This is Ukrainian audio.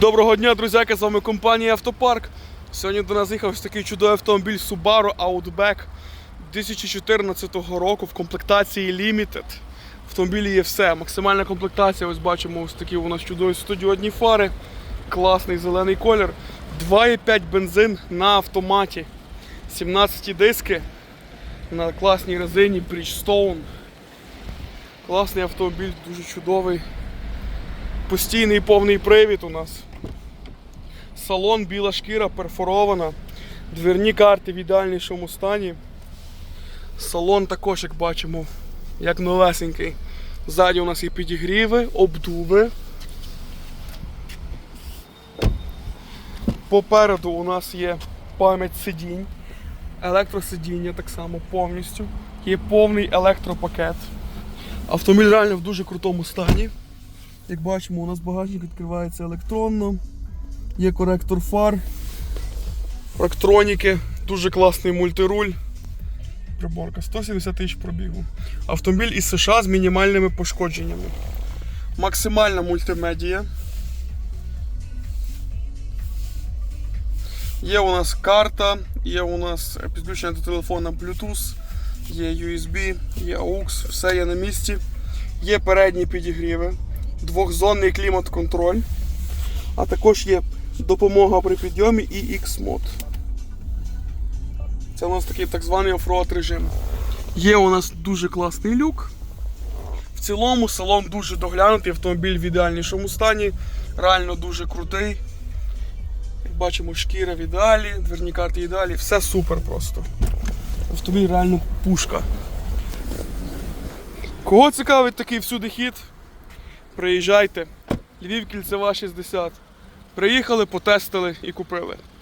Доброго дня, друзяки, з вами компанія Автопарк. Сьогодні до нас їхав ось такий чудовий автомобіль Subaru Outback 2014 року в комплектації Limited. В автомобілі є все. Максимальна комплектація, ось бачимо, ось такі у нас чудові студіодні фари, класний зелений колір, 2,5 бензин на автоматі, 17 диски на класній резині Bridgestone. Класний автомобіль, дуже чудовий. Постійний повний привід у нас. Салон, біла шкіра, перфорована. Дверні карти в ідеальнішому стані. Салон також, як бачимо, як новесенький. Ззаді у нас є підігріви, обдуви. Попереду у нас є пам'ять сидінь, електросидіння так само повністю. Є повний електропакет. Автомобіль реально в дуже крутому стані. Як бачимо, у нас багажник відкривається електронно. Є коректор фар, електроніки, дуже класний мультируль. Приборка 170 тисяч пробігу. Автомобіль із США з мінімальними пошкодженнями. Максимальна мультимедія. Є у нас карта, є у нас підключення до телефона Bluetooth, є USB, є AUX, все є на місці. Є передні підігріви, двохзонний клімат-контроль, а також є допомога при підйомі і X-мод. Це у нас такий так званий оффроад режим. Є у нас дуже класний люк. В цілому салон дуже доглянутий, автомобіль в ідеальнішому стані, реально дуже крутий. Як бачимо, шкіра в ідеалі, дверні карти в ідеалі, все супер просто. Автомобіль реально пушка. Кого цікавить такий всюди хід? Приїжджайте. Львів кільцева 60. Приїхали, потестили і купили.